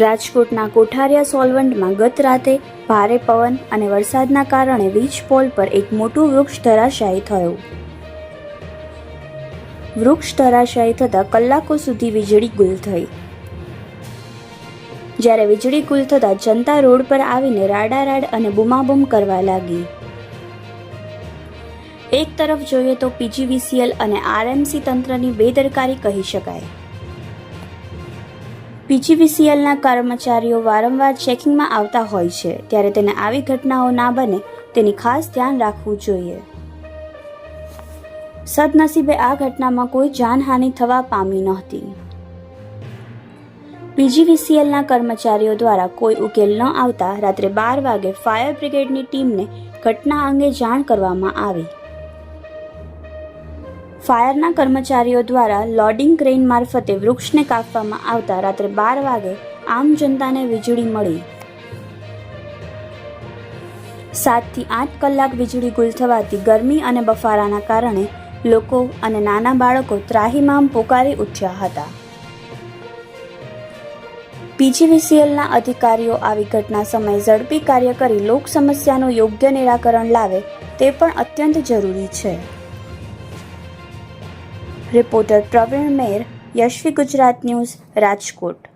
રાજકોટના કોઠારિયા સોલવન્ટમાં ગત રાતે ભારે પવન અને વરસાદના કારણે વીજ પોલ પર એક મોટું વૃક્ષ ધરાશાયી થયું. વૃક્ષ ધરાશાયી થતાં કલાકો સુધી વીજળી ગુલ થઈ. જ્યારે વીજળી ગુલ થતાં જનતા રોડ પર આવીને રાડારાડ અને બૂમાબૂમ કરવા લાગી. એક તરફ જોઈએ તો પીજીવીસીએલ અને આરએમસી તંત્રની બેદરકારી કહી શકાય. પીજીવીસીએલના કર્મચારીઓ વારંવાર ચેકિંગમાં આવતા હોય છે, ત્યારે તેને આવી ઘટનાઓ ના બને તેની ખાસ ધ્યાન રાખવું જોઈએ. સદનસીબે આ ઘટનામાં કોઈ જાનહાનિ થવા પામી નહોતી. પીજીવીસીએલના કર્મચારીઓ દ્વારા કોઈ ઉકેલ ન આવતા રાત્રે બાર વાગે ફાયર બ્રિગેડની ટીમને ઘટના અંગે જાણ કરવામાં આવી. ફાયરના કર્મચારીઓ દ્વારા લોડિંગ ક્રેન મારફતે વૃક્ષને કાપવામાં આવતા રાત્રે બાર વાગે આમ જનતાને વીજળી મળી. સાતથી આઠ કલાક વીજળી ગુલ થવાથી ગરમી અને બફારાના કારણે લોકો અને નાના બાળકો ત્રાહીમામ પોકારી ઉઠ્યા હતા. પીજીવીસીએલના અધિકારીઓ આવી ઘટના સમયે ઝડપી કાર્ય કરી લોક સમસ્યાનું યોગ્ય નિરાકરણ લાવે તે પણ અત્યંત જરૂરી છે. Reporter Praveen Mer Yashvi Gujarat news Rajkot.